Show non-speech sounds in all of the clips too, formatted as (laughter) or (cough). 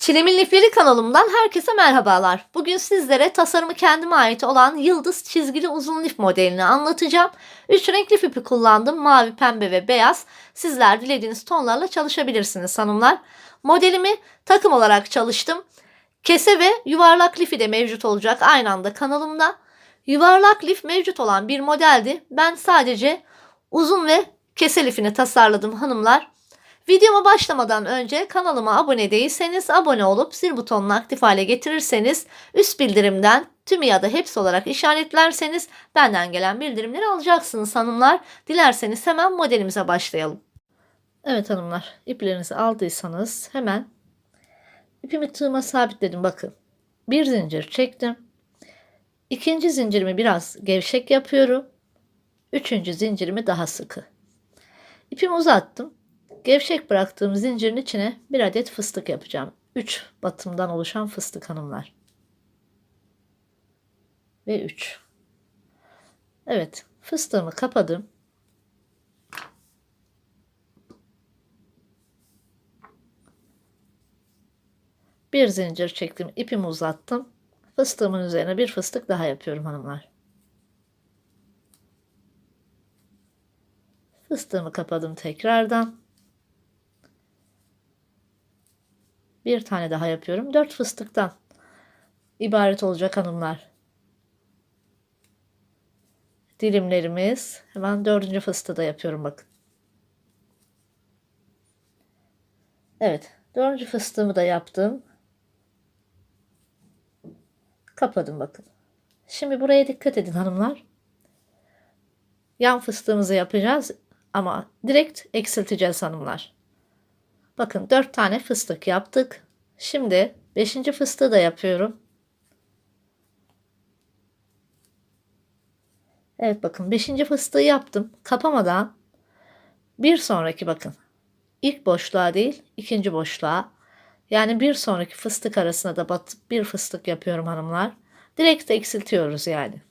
Çilemin Lifleri kanalımdan herkese merhabalar. Bugün sizlere tasarımı kendime ait olan yıldız çizgili uzun lif modelini anlatacağım. Üç renk lif ipi kullandım. Mavi, pembe ve beyaz. Sizler dilediğiniz tonlarla çalışabilirsiniz hanımlar. Modelimi takım olarak çalıştım. Kese ve yuvarlak lifi de mevcut olacak aynı anda kanalımda. Yuvarlak lif mevcut olan bir modeldi. Ben sadece uzun ve kese lifini tasarladım hanımlar. Videoma başlamadan önce kanalıma abone değilseniz abone olup zil butonunu aktif hale getirirseniz üst bildirimden tümü ya da hepsi olarak işaretlerseniz benden gelen bildirimleri alacaksınız hanımlar. Dilerseniz hemen modelimize başlayalım. Evet hanımlar iplerinizi aldıysanız hemen ipimi tığıma sabitledim bakın. Bir zincir çektim. İkinci zincirimi biraz gevşek yapıyorum. Üçüncü zincirimi daha sıkı. İpimi uzattım. Gevşek bıraktığım zincirin içine bir adet fıstık yapacağım. 3 batımdan oluşan fıstık hanımlar. Ve 3. Evet, fıstığımı kapadım. Bir zincir çektim, ipimi uzattım. Fıstığımın üzerine bir fıstık daha yapıyorum hanımlar. Fıstığımı kapadım tekrardan. Bir tane daha yapıyorum. Dört fıstıktan ibaret olacak hanımlar. Dilimlerimiz. Hemen dördüncü fıstığı da yapıyorum bakın. Evet. Dördüncü fıstığımı da yaptım. Kapadım bakın. Şimdi buraya dikkat edin hanımlar. Yan fıstığımızı yapacağız ama direkt eksilteceğiz hanımlar. Bakın 4 tane fıstık yaptık. Şimdi 5. fıstığı da yapıyorum. Evet bakın 5. fıstığı yaptım. Kapamadan bir sonraki bakın. ilk boşluğa değil ikinci boşluğa. Yani bir sonraki fıstık arasına da batıp bir fıstık yapıyorum hanımlar. Direkt eksiltiyoruz yani.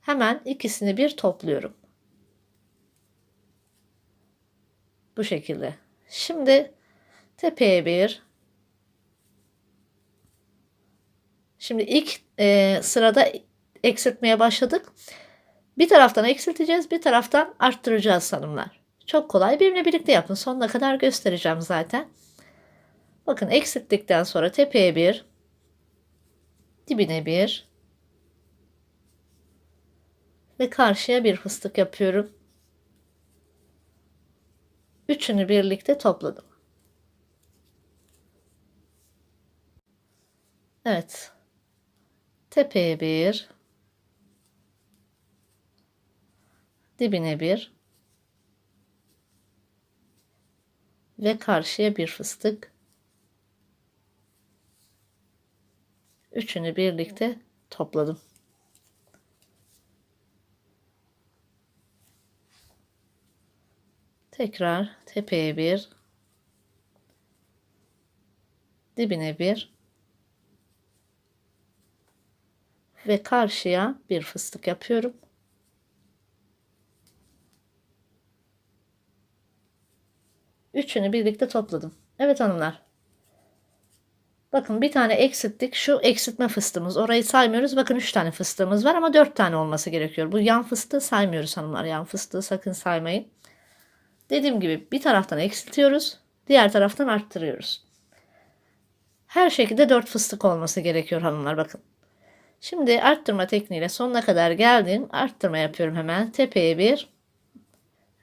Hemen ikisini bir topluyorum. Bu şekilde. Şimdi tepeye bir. Şimdi ilk e, sırada eksiltmeye başladık. Bir taraftan eksilteceğiz, bir taraftan arttıracağız hanımlar. Çok kolay. Benimle birlikte yapın. Sonuna kadar göstereceğim zaten. Bakın eksilttikten sonra tepeye bir, dibine bir ve karşıya bir fıstık yapıyorum. Üçünü birlikte topladım. Evet. Tepeye bir. Dibine bir. Ve karşıya bir fıstık. Üçünü birlikte topladım. Tekrar tepeye bir, dibine bir ve karşıya bir fıstık yapıyorum. Üçünü birlikte topladım. Evet hanımlar. Bakın bir tane eksilttik. Şu eksiltme fıstığımız. Orayı saymıyoruz. Bakın üç tane fıstığımız var ama dört tane olması gerekiyor. Bu yan fıstığı saymıyoruz hanımlar. Yan fıstığı sakın saymayın. Dediğim gibi bir taraftan eksiltiyoruz. Diğer taraftan arttırıyoruz. Her şekilde 4 fıstık olması gerekiyor hanımlar bakın. Şimdi arttırma tekniğiyle sonuna kadar geldim. Arttırma yapıyorum hemen. Tepeye bir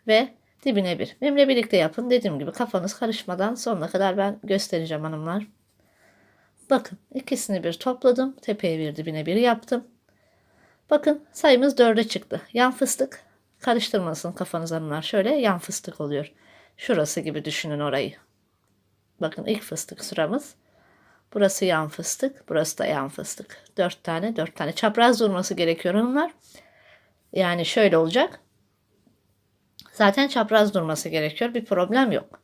ve dibine bir. Benimle birlikte yapın. Dediğim gibi kafanız karışmadan sonuna kadar ben göstereceğim hanımlar. Bakın ikisini bir topladım. Tepeye bir dibine bir yaptım. Bakın sayımız 4'e çıktı. Yan fıstık Karıştırmasın kafanız hanımlar. Şöyle yan fıstık oluyor. Şurası gibi düşünün orayı. Bakın ilk fıstık sıramız. Burası yan fıstık. Burası da yan fıstık. Dört tane dört tane. Çapraz durması gerekiyor hanımlar. Yani şöyle olacak. Zaten çapraz durması gerekiyor. Bir problem yok.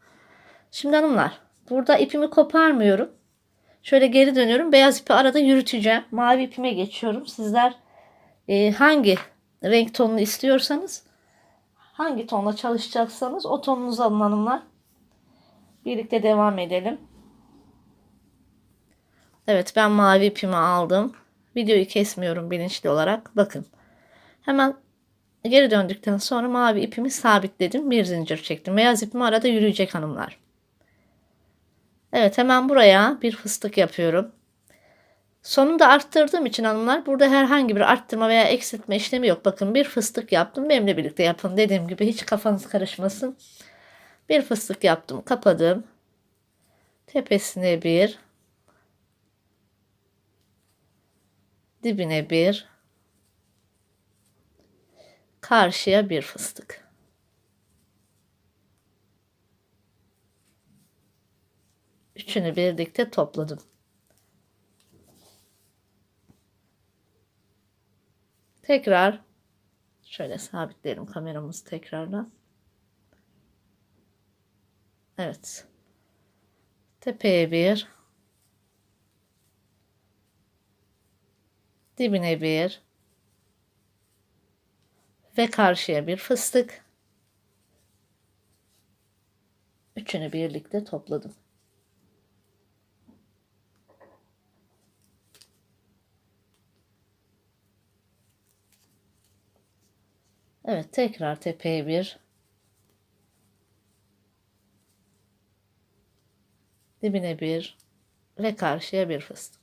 Şimdi hanımlar. Burada ipimi koparmıyorum. Şöyle geri dönüyorum. Beyaz ipi arada yürüteceğim. Mavi ipime geçiyorum. Sizler e, hangi renk tonunu istiyorsanız hangi tonla çalışacaksanız o tonunuzu alın hanımlar. Birlikte devam edelim. Evet ben mavi ipimi aldım. Videoyu kesmiyorum bilinçli olarak. Bakın. Hemen geri döndükten sonra mavi ipimi sabitledim. Bir zincir çektim. Beyaz ipim arada yürüyecek hanımlar. Evet hemen buraya bir fıstık yapıyorum. Sonunda arttırdığım için hanımlar burada herhangi bir arttırma veya eksiltme işlemi yok. Bakın bir fıstık yaptım. Benimle birlikte yapın. Dediğim gibi hiç kafanız karışmasın. Bir fıstık yaptım. Kapadım. Tepesine bir. Dibine bir. Karşıya bir fıstık. Üçünü birlikte topladım. Tekrar şöyle sabitleyelim kameramızı tekrardan. Evet. Tepeye bir. Dibine bir. Ve karşıya bir fıstık. Üçünü birlikte topladım. Evet tekrar tepeye bir. Dibine bir ve karşıya bir fıstık.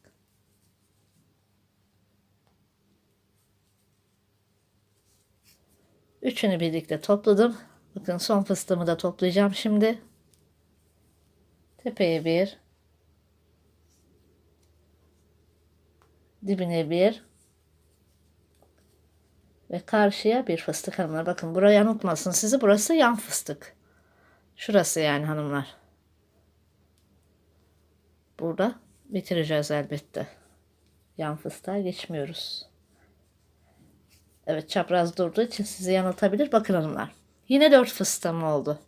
Üçünü birlikte topladım. Bakın son fıstığımı da toplayacağım şimdi. Tepeye bir. Dibine bir. Ve karşıya bir fıstık hanımlar. Bakın burayı yanıltmasın sizi. Burası yan fıstık. Şurası yani hanımlar. Burada bitireceğiz elbette. Yan fıstığa geçmiyoruz. Evet çapraz durduğu için sizi yanıltabilir. Bakın hanımlar. Yine 4 fıstığım oldu.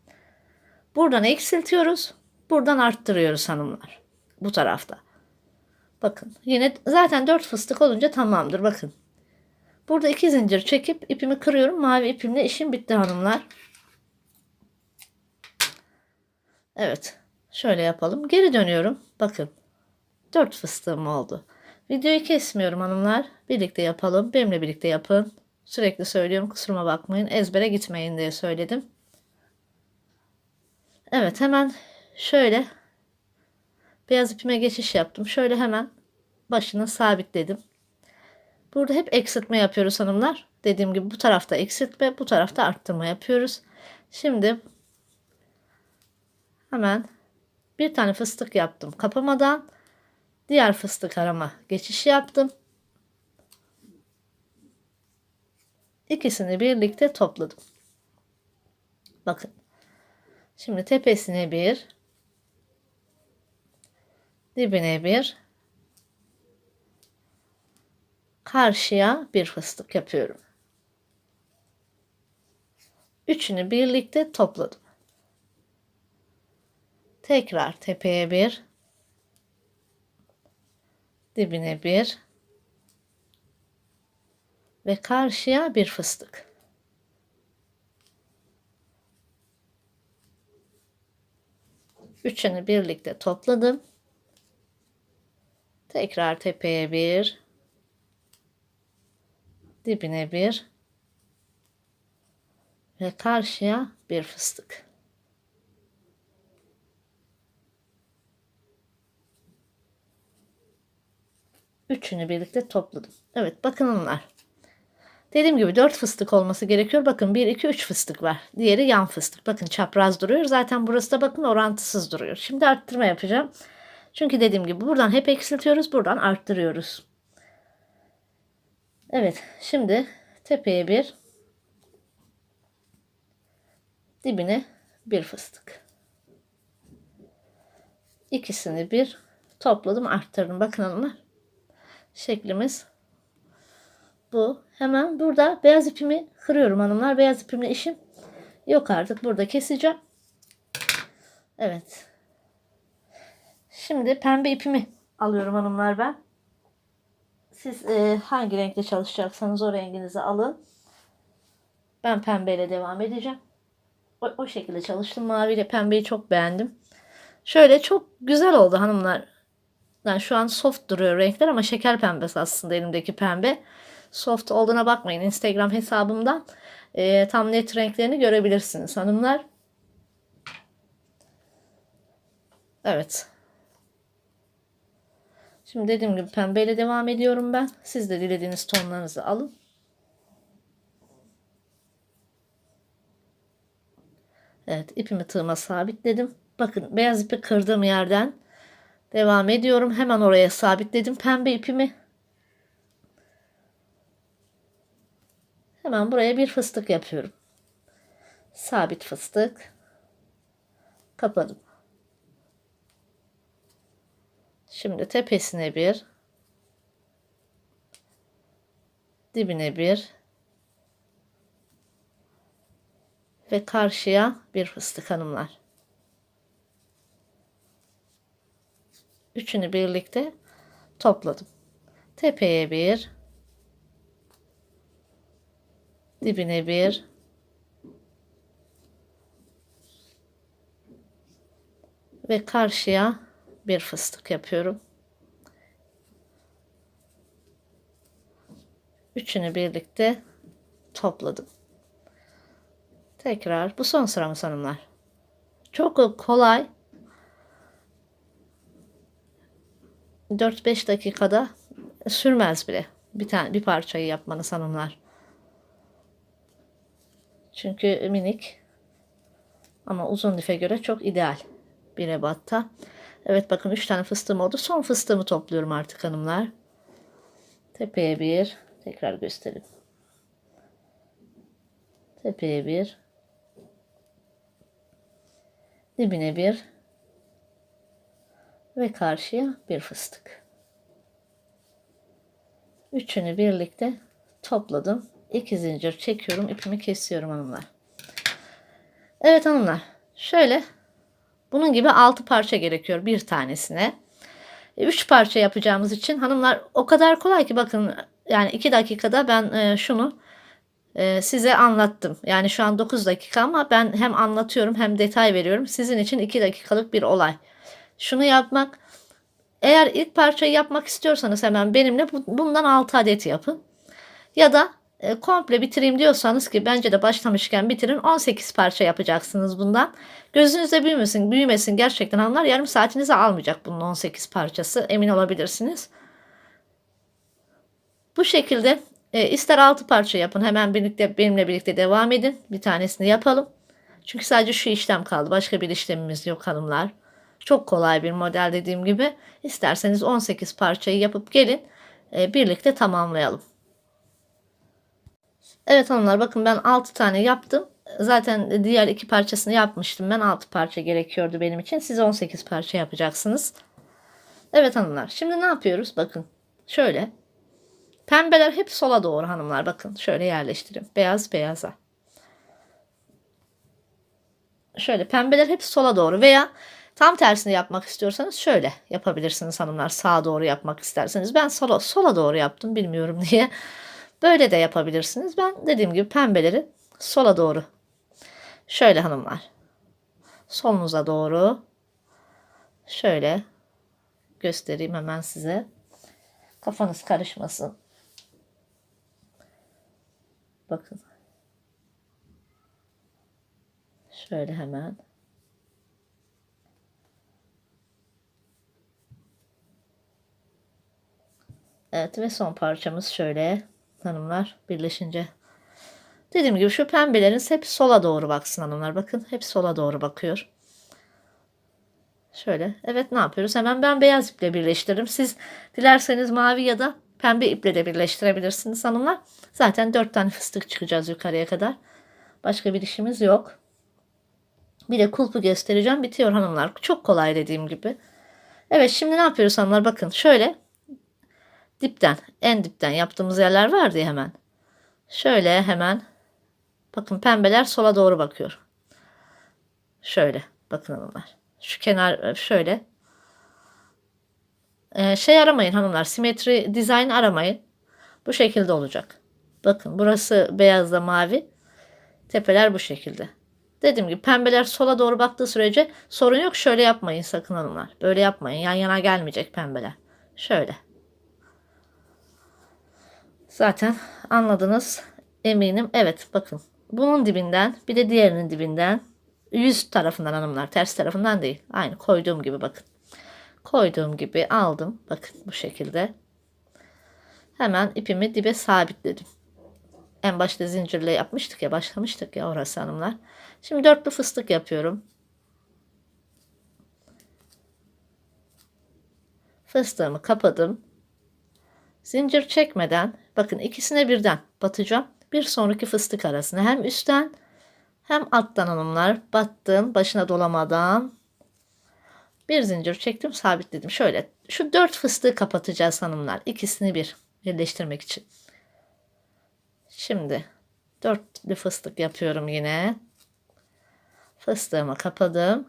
Buradan eksiltiyoruz. Buradan arttırıyoruz hanımlar. Bu tarafta. Bakın yine zaten 4 fıstık olunca tamamdır. Bakın. Burada iki zincir çekip ipimi kırıyorum. Mavi ipimle işim bitti hanımlar. Evet. Şöyle yapalım. Geri dönüyorum. Bakın. 4 fıstığım oldu. Videoyu kesmiyorum hanımlar. Birlikte yapalım. Benimle birlikte yapın. Sürekli söylüyorum. Kusuruma bakmayın. Ezbere gitmeyin diye söyledim. Evet hemen şöyle beyaz ipime geçiş yaptım. Şöyle hemen başını sabitledim. Burada hep eksiltme yapıyoruz hanımlar. Dediğim gibi bu tarafta eksiltme, bu tarafta arttırma yapıyoruz. Şimdi hemen bir tane fıstık yaptım kapamadan. Diğer fıstık arama geçiş yaptım. İkisini birlikte topladım. Bakın. Şimdi tepesine bir, dibine bir, karşıya bir fıstık yapıyorum. Üçünü birlikte topladım. Tekrar tepeye bir, dibine bir ve karşıya bir fıstık. Üçünü birlikte topladım. Tekrar tepeye bir, dibine bir ve karşıya bir fıstık. Üçünü birlikte topladım. Evet bakın onlar. Dediğim gibi 4 fıstık olması gerekiyor. Bakın 1, 2, 3 fıstık var. Diğeri yan fıstık. Bakın çapraz duruyor. Zaten burası da bakın orantısız duruyor. Şimdi arttırma yapacağım. Çünkü dediğim gibi buradan hep eksiltiyoruz. Buradan arttırıyoruz. Evet. Şimdi tepeye bir dibine bir fıstık. İkisini bir topladım arttırdım. Bakın hanımlar. Şeklimiz bu. Hemen burada beyaz ipimi kırıyorum hanımlar. Beyaz ipimle işim yok artık. Burada keseceğim. Evet. Şimdi pembe ipimi alıyorum hanımlar ben. Siz e, hangi renkte çalışacaksanız o renginizi alın. Ben pembeyle devam edeceğim. O, o şekilde çalıştım. Maviyle pembeyi çok beğendim. Şöyle çok güzel oldu hanımlar. Yani şu an soft duruyor renkler ama şeker pembesi aslında elimdeki pembe. Soft olduğuna bakmayın. Instagram hesabımdan e, tam net renklerini görebilirsiniz hanımlar. Evet. Şimdi dediğim gibi pembeyle devam ediyorum ben. Siz de dilediğiniz tonlarınızı alın. Evet ipimi tığıma sabitledim. Bakın beyaz ipi kırdığım yerden devam ediyorum. Hemen oraya sabitledim pembe ipimi. Hemen buraya bir fıstık yapıyorum. Sabit fıstık. Kapadım. Şimdi tepesine bir. Dibine bir. Ve karşıya bir fıstık hanımlar. Üçünü birlikte topladım. Tepeye bir. Dibine bir. Ve karşıya bir fıstık yapıyorum. Üçünü birlikte topladım. Tekrar bu son sıramız hanımlar. Çok kolay. 4-5 dakikada sürmez bile. Bir tane bir parçayı yapmanız hanımlar. Çünkü minik ama uzun life göre çok ideal bir ebatta. Evet bakın 3 tane fıstığım oldu. Son fıstığımı topluyorum artık hanımlar. Tepeye bir. Tekrar göstereyim. Tepeye bir. Dibine bir. Ve karşıya bir fıstık. Üçünü birlikte topladım. İki zincir çekiyorum. ipimi kesiyorum hanımlar. Evet hanımlar. Şöyle bunun gibi 6 parça gerekiyor bir tanesine. 3 parça yapacağımız için hanımlar o kadar kolay ki bakın yani 2 dakikada ben e, şunu e, size anlattım. Yani şu an 9 dakika ama ben hem anlatıyorum hem detay veriyorum. Sizin için 2 dakikalık bir olay. Şunu yapmak eğer ilk parçayı yapmak istiyorsanız hemen benimle bundan 6 adet yapın. Ya da e, komple bitireyim diyorsanız ki bence de başlamışken bitirin 18 parça yapacaksınız bundan. Gözünüzde büyümesin, büyümesin gerçekten anlar yarım saatinizi almayacak bunun 18 parçası emin olabilirsiniz. Bu şekilde e, ister 6 parça yapın hemen birlikte benimle birlikte devam edin. Bir tanesini yapalım. Çünkü sadece şu işlem kaldı. Başka bir işlemimiz yok hanımlar. Çok kolay bir model dediğim gibi. İsterseniz 18 parçayı yapıp gelin. E, birlikte tamamlayalım. Evet hanımlar bakın ben 6 tane yaptım. Zaten diğer iki parçasını yapmıştım. Ben 6 parça gerekiyordu benim için. Siz 18 parça yapacaksınız. Evet hanımlar. Şimdi ne yapıyoruz? Bakın şöyle. Pembeler hep sola doğru hanımlar. Bakın şöyle yerleştireyim. Beyaz beyaza. Şöyle pembeler hep sola doğru veya tam tersini yapmak istiyorsanız şöyle yapabilirsiniz hanımlar. Sağa doğru yapmak isterseniz. Ben sola, sola doğru yaptım bilmiyorum (laughs) diye. Böyle de yapabilirsiniz. Ben dediğim gibi pembeleri sola doğru. Şöyle hanımlar. Solunuza doğru. Şöyle göstereyim hemen size. Kafanız karışmasın. Bakın. Şöyle hemen. Evet ve son parçamız şöyle hanımlar birleşince. Dediğim gibi şu pembelerin hep sola doğru baksın hanımlar. Bakın hep sola doğru bakıyor. Şöyle. Evet ne yapıyoruz? Hemen ben beyaz iple birleştiririm. Siz dilerseniz mavi ya da pembe iple de birleştirebilirsiniz hanımlar. Zaten dört tane fıstık çıkacağız yukarıya kadar. Başka bir işimiz yok. Bir de kulpu göstereceğim. Bitiyor hanımlar. Çok kolay dediğim gibi. Evet şimdi ne yapıyoruz hanımlar? Bakın şöyle dipten en dipten yaptığımız yerler vardı ya hemen. Şöyle hemen bakın pembeler sola doğru bakıyor. Şöyle bakın hanımlar. Şu kenar şöyle. Ee, şey aramayın hanımlar. Simetri dizayn aramayın. Bu şekilde olacak. Bakın burası beyazla mavi. Tepeler bu şekilde. Dediğim gibi pembeler sola doğru baktığı sürece sorun yok. Şöyle yapmayın sakın hanımlar. Böyle yapmayın. Yan yana gelmeyecek pembeler. Şöyle. Zaten anladınız eminim. Evet bakın. Bunun dibinden bir de diğerinin dibinden yüz tarafından hanımlar. Ters tarafından değil. Aynı koyduğum gibi bakın. Koyduğum gibi aldım. Bakın bu şekilde. Hemen ipimi dibe sabitledim. En başta zincirle yapmıştık ya başlamıştık ya orası hanımlar. Şimdi dörtlü fıstık yapıyorum. Fıstığımı kapadım. Zincir çekmeden bakın ikisine birden batacağım. Bir sonraki fıstık arasına hem üstten hem alttan hanımlar battım başına dolamadan bir zincir çektim sabitledim. Şöyle şu dört fıstığı kapatacağız hanımlar. İkisini bir birleştirmek için. Şimdi dörtlü fıstık yapıyorum yine. Fıstığımı kapadım.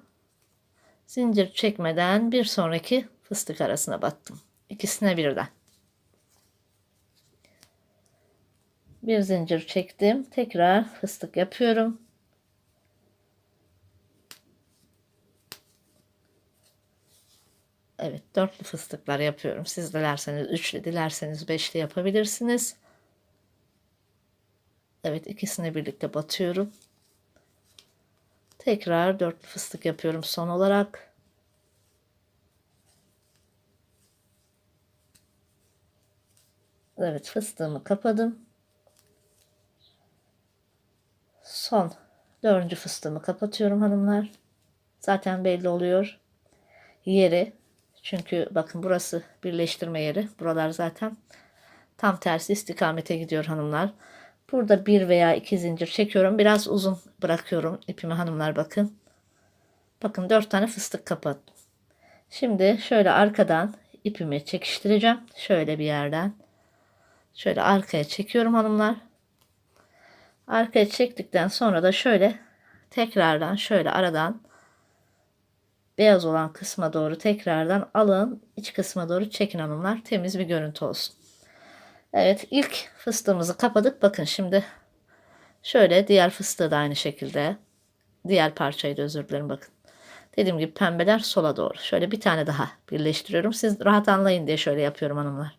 Zincir çekmeden bir sonraki fıstık arasına battım. İkisine birden. Bir zincir çektim. Tekrar fıstık yapıyorum. Evet dörtlü fıstıklar yapıyorum. Siz dilerseniz üçlü dilerseniz beşli yapabilirsiniz. Evet ikisini birlikte batıyorum. Tekrar dörtlü fıstık yapıyorum son olarak. Evet fıstığımı kapadım. Son dördüncü fıstığımı kapatıyorum hanımlar. Zaten belli oluyor. Yeri. Çünkü bakın burası birleştirme yeri. Buralar zaten tam tersi istikamete gidiyor hanımlar. Burada bir veya iki zincir çekiyorum. Biraz uzun bırakıyorum ipimi hanımlar bakın. Bakın dört tane fıstık kapattım. Şimdi şöyle arkadan ipimi çekiştireceğim. Şöyle bir yerden. Şöyle arkaya çekiyorum hanımlar. Arkaya çektikten sonra da şöyle tekrardan şöyle aradan beyaz olan kısma doğru tekrardan alın. iç kısma doğru çekin hanımlar. Temiz bir görüntü olsun. Evet ilk fıstığımızı kapadık. Bakın şimdi şöyle diğer fıstığı da aynı şekilde. Diğer parçayı da özür dilerim bakın. Dediğim gibi pembeler sola doğru. Şöyle bir tane daha birleştiriyorum. Siz rahat anlayın diye şöyle yapıyorum hanımlar.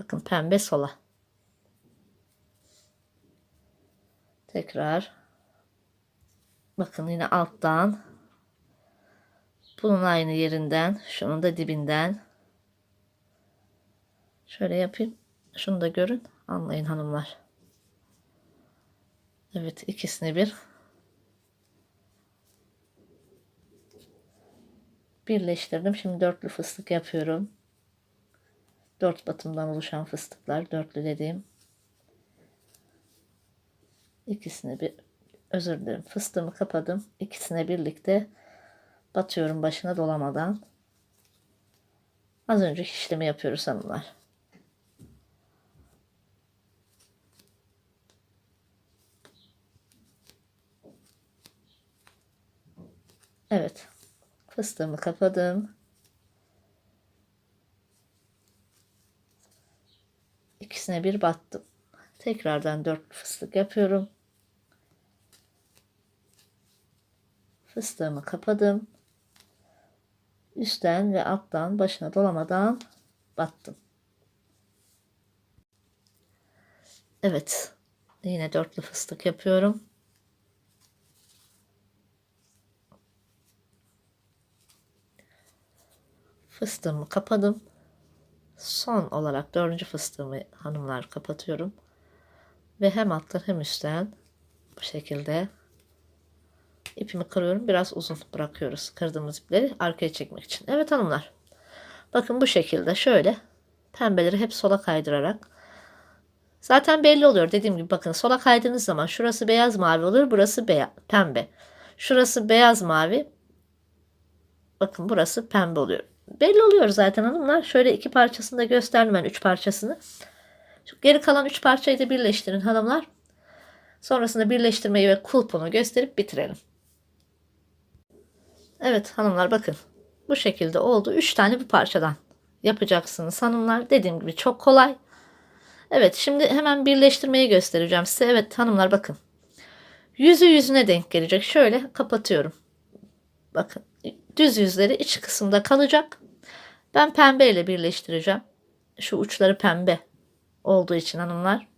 Bakın pembe sola. Tekrar. Bakın yine alttan. Bunun aynı yerinden. Şunun da dibinden. Şöyle yapayım. Şunu da görün. Anlayın hanımlar. Evet ikisini bir birleştirdim. Şimdi dörtlü fıstık yapıyorum. Dört batımdan oluşan fıstıklar. Dörtlü dediğim. İkisini bir özür dilerim. Fıstığımı kapadım. İkisine birlikte batıyorum başına dolamadan. Az önceki işlemi yapıyoruz hanımlar. Evet. Fıstığımı kapadım. İkisine bir battım. Tekrardan dört fıstık yapıyorum. Fıstığımı kapadım. Üstten ve alttan başına dolamadan battım. Evet. Yine dörtlü fıstık yapıyorum. Fıstığımı kapadım. Son olarak dördüncü fıstığımı hanımlar kapatıyorum. Ve hem alttan hem üstten bu şekilde ipimi kırıyorum. Biraz uzun bırakıyoruz kırdığımız ipleri arkaya çekmek için. Evet hanımlar. Bakın bu şekilde şöyle pembeleri hep sola kaydırarak zaten belli oluyor. Dediğim gibi bakın sola kaydığınız zaman şurası beyaz mavi olur. Burası beyaz, pembe. Şurası beyaz mavi. Bakın burası pembe oluyor. Belli oluyor zaten hanımlar. Şöyle iki parçasını da gösterdim ben üç parçasını. Şu geri kalan üç parçayı da birleştirin hanımlar. Sonrasında birleştirmeyi ve kulpunu gösterip bitirelim. Evet hanımlar bakın. Bu şekilde oldu. Üç tane bir parçadan yapacaksınız hanımlar. Dediğim gibi çok kolay. Evet şimdi hemen birleştirmeyi göstereceğim size. Evet hanımlar bakın. Yüzü yüzüne denk gelecek. Şöyle kapatıyorum. Bakın düz yüzleri iç kısımda kalacak. Ben pembe ile birleştireceğim. Şu uçları pembe olduğu için hanımlar.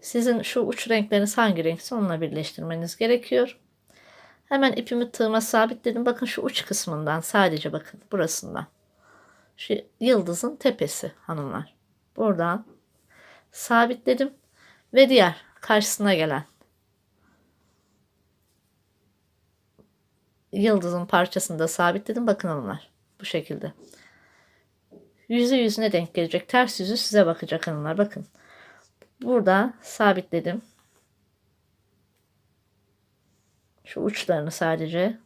Sizin şu uç renkleriniz hangi renkse onunla birleştirmeniz gerekiyor. Hemen ipimi tığıma sabitledim. Bakın şu uç kısmından sadece bakın burasından. Şu yıldızın tepesi hanımlar. Buradan sabitledim ve diğer karşısına gelen yıldızın parçasını da sabitledim. Bakın hanımlar bu şekilde. Yüzü yüzüne denk gelecek. Ters yüzü size bakacak hanımlar. Bakın. Burada sabitledim. Şu uçlarını sadece.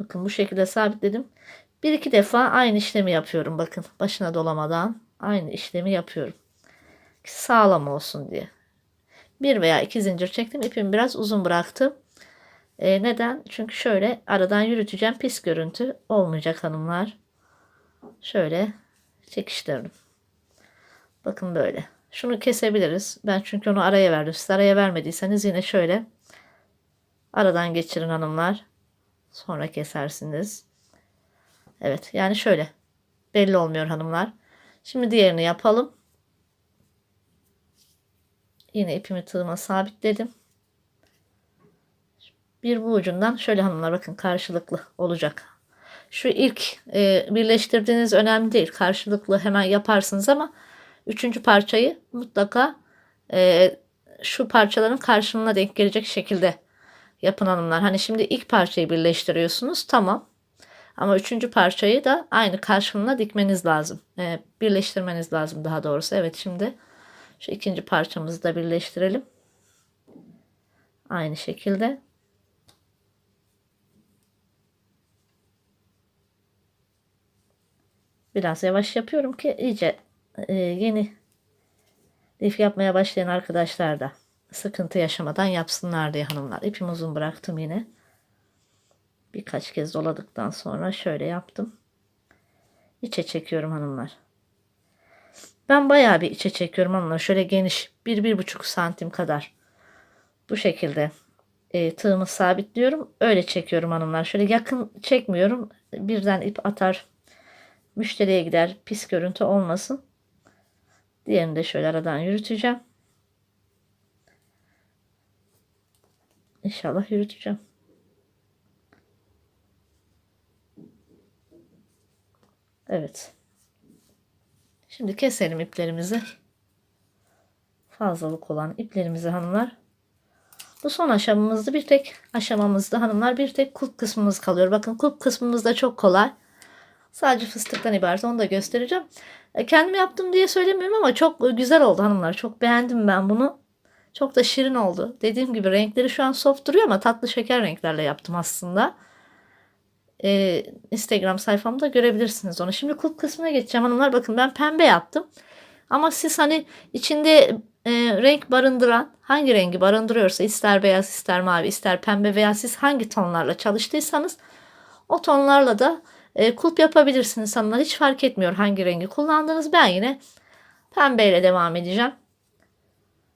Bakın bu şekilde sabitledim. Bir iki defa aynı işlemi yapıyorum. Bakın başına dolamadan aynı işlemi yapıyorum. Sağlam olsun diye. Bir veya iki zincir çektim. İpimi biraz uzun bıraktım. E, neden? Çünkü şöyle aradan yürüteceğim. Pis görüntü olmayacak hanımlar. Şöyle çekiştirdim. Bakın böyle. Şunu kesebiliriz. Ben çünkü onu araya verdim. Siz araya vermediyseniz yine şöyle aradan geçirin hanımlar. Sonra kesersiniz. Evet yani şöyle. Belli olmuyor hanımlar. Şimdi diğerini yapalım. Yine ipimi tığıma sabitledim. Bir bu ucundan şöyle hanımlar bakın karşılıklı olacak. Şu ilk e, birleştirdiğiniz önemli değil. Karşılıklı hemen yaparsınız ama üçüncü parçayı mutlaka e, şu parçaların karşılığına denk gelecek şekilde yapın hanımlar. Hani şimdi ilk parçayı birleştiriyorsunuz tamam. Ama üçüncü parçayı da aynı karşılığına dikmeniz lazım. E, birleştirmeniz lazım daha doğrusu. Evet şimdi şu ikinci parçamızı da birleştirelim. Aynı şekilde. Biraz yavaş yapıyorum ki iyice e, yeni lif yapmaya başlayan arkadaşlar da sıkıntı yaşamadan yapsınlar diye hanımlar. İpimi uzun bıraktım yine. Birkaç kez doladıktan sonra şöyle yaptım. İçe çekiyorum hanımlar. Ben bayağı bir içe çekiyorum hanımlar. Şöyle geniş bir bir buçuk santim kadar. Bu şekilde e, tığımı sabitliyorum. Öyle çekiyorum hanımlar. Şöyle yakın çekmiyorum. Birden ip atar müşteriye gider pis görüntü olmasın. Diğerini de şöyle aradan yürüteceğim. İnşallah yürüteceğim. Evet. Şimdi keselim iplerimizi. Fazlalık olan iplerimizi hanımlar. Bu son aşamamızda bir tek aşamamızda hanımlar bir tek kulp kısmımız kalıyor. Bakın kulp kısmımız da çok kolay. Sadece fıstıktan ibaret onu da göstereceğim. E, kendim yaptım diye söylemiyorum ama çok güzel oldu hanımlar. Çok beğendim ben bunu. Çok da şirin oldu. Dediğim gibi renkleri şu an soft duruyor ama tatlı şeker renklerle yaptım aslında. Ee, Instagram sayfamda görebilirsiniz onu. Şimdi kulp kısmına geçeceğim hanımlar. Bakın ben pembe yaptım. Ama siz hani içinde e, renk barındıran hangi rengi barındırıyorsa ister beyaz ister mavi ister pembe veya siz hangi tonlarla çalıştıysanız o tonlarla da e, kulp yapabilirsiniz hanımlar. Hiç fark etmiyor hangi rengi kullandınız. Ben yine pembeyle devam edeceğim.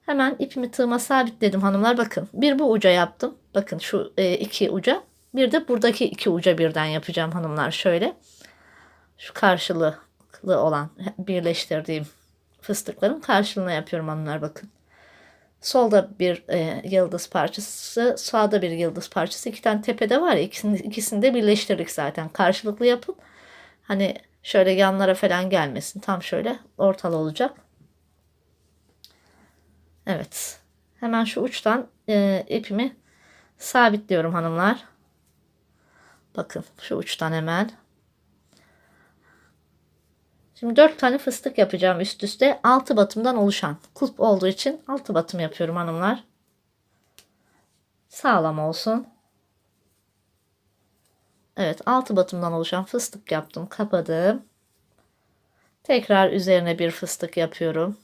Hemen ipimi tığıma sabitledim hanımlar. Bakın bir bu uca yaptım. Bakın şu e, iki uca. Bir de buradaki iki uca birden yapacağım hanımlar. Şöyle. Şu karşılıklı olan birleştirdiğim fıstıkların karşılığına yapıyorum hanımlar bakın. Solda bir e, yıldız parçası, sağda bir yıldız parçası. İki tane tepede var ya ikisini, ikisini de birleştirdik zaten. Karşılıklı yapıp hani şöyle yanlara falan gelmesin. Tam şöyle ortalı olacak. Evet. Hemen şu uçtan e, ipimi sabitliyorum hanımlar. Bakın şu uçtan hemen. Şimdi 4 tane fıstık yapacağım üst üste. 6 batımdan oluşan. Kulp olduğu için 6 batım yapıyorum hanımlar. Sağlam olsun. Evet 6 batımdan oluşan fıstık yaptım. Kapadım. Tekrar üzerine bir fıstık yapıyorum.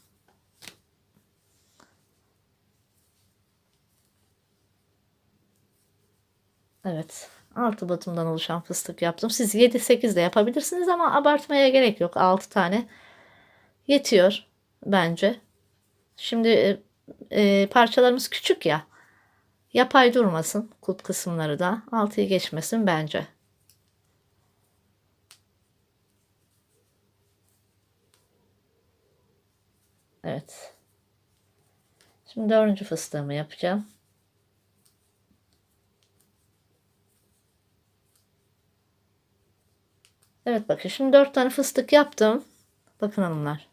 Evet. 6 batımdan oluşan fıstık yaptım. Siz 7-8 de yapabilirsiniz ama abartmaya gerek yok. 6 tane yetiyor bence. Şimdi e, e, parçalarımız küçük ya. Yapay durmasın kulp kısımları da. Altıyı geçmesin bence. Evet. Şimdi dördüncü fıstığımı yapacağım. Evet bakın şimdi dört tane fıstık yaptım. Bakın hanımlar.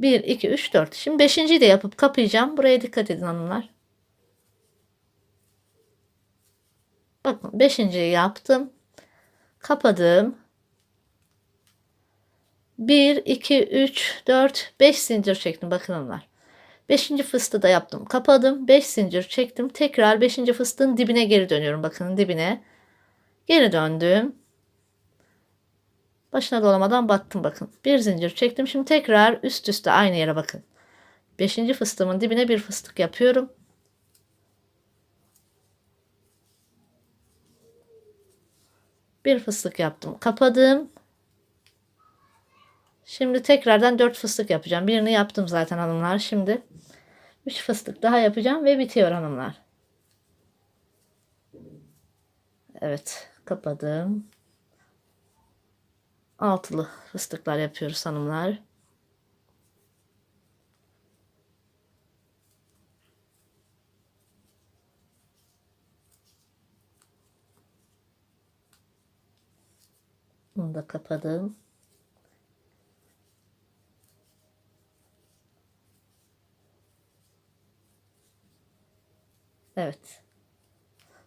1, 2, 3, 4. Şimdi beşinciyi de yapıp kapayacağım. Buraya dikkat edin hanımlar. Bakın beşinciyi yaptım. Kapadım. 1, 2, 3, 4, 5 zincir çektim. Bakın hanımlar. Beşinci fıstığı da yaptım. Kapadım. 5 zincir çektim. Tekrar beşinci fıstığın dibine geri dönüyorum. Bakın dibine. Geri döndüm. Başına dolamadan battım bakın. Bir zincir çektim. Şimdi tekrar üst üste aynı yere bakın. Beşinci fıstığımın dibine bir fıstık yapıyorum. Bir fıstık yaptım. Kapadım. Şimdi tekrardan dört fıstık yapacağım. Birini yaptım zaten hanımlar. Şimdi üç fıstık daha yapacağım ve bitiyor hanımlar. Evet kapadım. Altılı fıstıklar yapıyoruz hanımlar. Bunu da kapadım. Evet.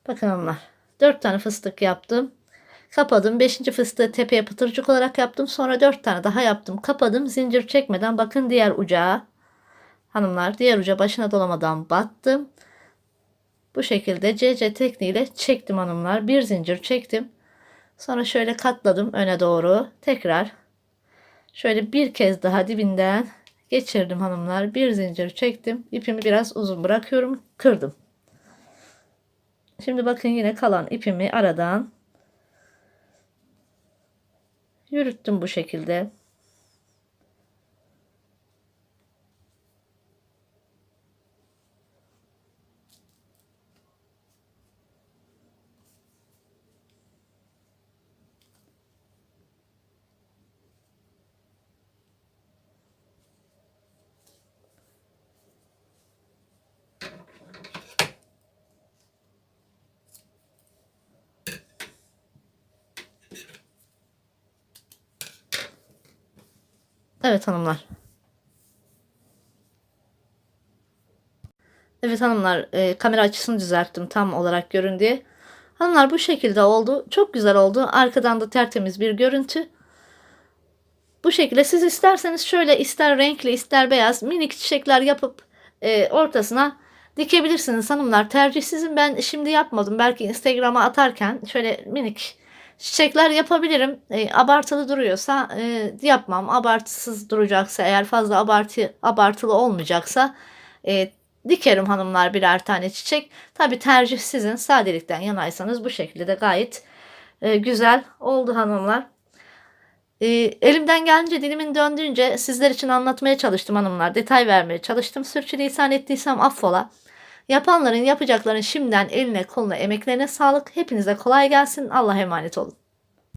Bakın hanımlar. Dört tane fıstık yaptım. Kapadım. Beşinci fıstığı tepeye pıtırcık olarak yaptım. Sonra dört tane daha yaptım. Kapadım. Zincir çekmeden bakın diğer uca. Hanımlar diğer uca başına dolamadan battım. Bu şekilde CC tekniğiyle çektim hanımlar. Bir zincir çektim. Sonra şöyle katladım öne doğru. Tekrar şöyle bir kez daha dibinden geçirdim hanımlar. Bir zincir çektim. İpimi biraz uzun bırakıyorum. Kırdım. Şimdi bakın yine kalan ipimi aradan yürüttüm bu şekilde. Evet hanımlar. Evet hanımlar e, kamera açısını düzelttim tam olarak görün diye. Hanımlar bu şekilde oldu. Çok güzel oldu. Arkadan da tertemiz bir görüntü. Bu şekilde siz isterseniz şöyle ister renkli ister beyaz minik çiçekler yapıp e, ortasına dikebilirsiniz hanımlar. Tercih sizin ben şimdi yapmadım. Belki Instagram'a atarken şöyle minik çiçekler yapabilirim. E, abartılı duruyorsa e, yapmam. Abartısız duracaksa eğer fazla abartı abartılı olmayacaksa e, dikerim hanımlar birer tane çiçek. Tabi tercih sizin. Sadelikten yanaysanız bu şekilde de gayet e, güzel oldu hanımlar. E, elimden gelince dilimin döndüğünce sizler için anlatmaya çalıştım hanımlar. Detay vermeye çalıştım. Sürçülisan ettiysem affola. Yapanların yapacakların şimdiden eline koluna emeklerine sağlık. Hepinize kolay gelsin. Allah'a emanet olun.